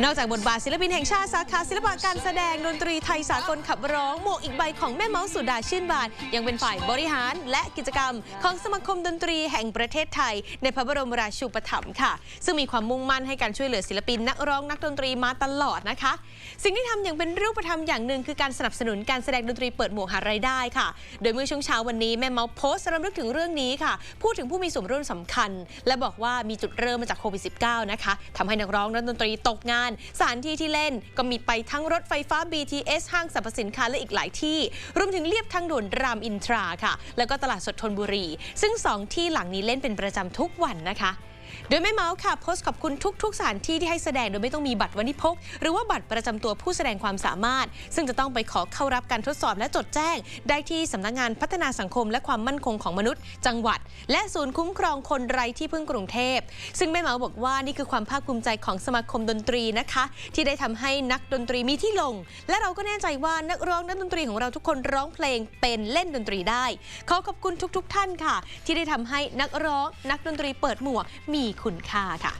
นอกจากบทบาทศิลปินแห่งชาติสาขาศิลปะการแสดงดนตรีไทยสากลขับร้องหมวกอีกใบของแม่เมาส์สุดาชื่นบาน ยังเป็นฝ่ายบริหารและกิจกรรม ของสมาคมดนตรีแห่งประเทศไทย ในพระบรมราชูปถัมภ์ค่ะ ซึ่งมีความมุ่งมั่นให้การช่วยเหลือศิลปินนักร้องนักดนตรีมาตลอดนะคะ สิ่งที่ทำอย่างเป็นรูปธรรมอย่างหนึ่งคือการสนับสนุนการแสดงดนตรีเปิดหมวกหารายได้ค่ะ โดยเมื่อช่วงเช้าวันนี้แม่เมาส์โพสต์รำลึกถึงเรื่องนี้ค่ะ พูดถึงผู้มีส่วนร่วมสำคัญ และบอกว่ามีจุดเริ่มมาจากโควิด -19 นะคะทำให้นักร้องนักดนตรีตกงานสถานที่ที่เล่นก็มีไปทั้งรถไฟฟ้า BTS ห้างสรรพสินค้าและอีกหลายที่ รวมถึงเลียบทางด่วนรามอินทราค่ะ แล้วก็ตลาดสดทนบุรี ซึ่งสองที่หลังนี้เล่นเป็นประจำทุกวันนะคะ โดยแม่เมาส์ค่ะโพสต์ขอบคุณทุก ๆ สถานที่ที่ให้แสดงโดยไม่ต้องมีบัตรวันที่พก หรือว่าบัตรประจำตัวผู้แสดงความสามารถ ซึ่งจะต้องไปขอเข้ารับการทดสอบและจดแจ้ง ได้ที่สำนักงานพัฒนาสังคมและความมั่นคงของมนุษย์ จังหวัด และศูนย์คุ้มครองคนไร้ที่พึ่งกรุงเทพ ซึ่งแม่เมาส์บอกว่านี่คือความภาคภูมิใจของสมาคมดนตรีนะคะ ที่ได้ทำให้นักดนตรีมีที่ลง และเราก็แน่ใจว่านักร้องนักดนตรีของเราทุกคนร้องเพลงเป็นเล่นดนตรีได้ขอขอบคุณทุก ๆ ท่านค่ะ ที่ได้ทำให้นักร้องนักดนตรีเปิดหมวกมีมีคุณค่าค่ะ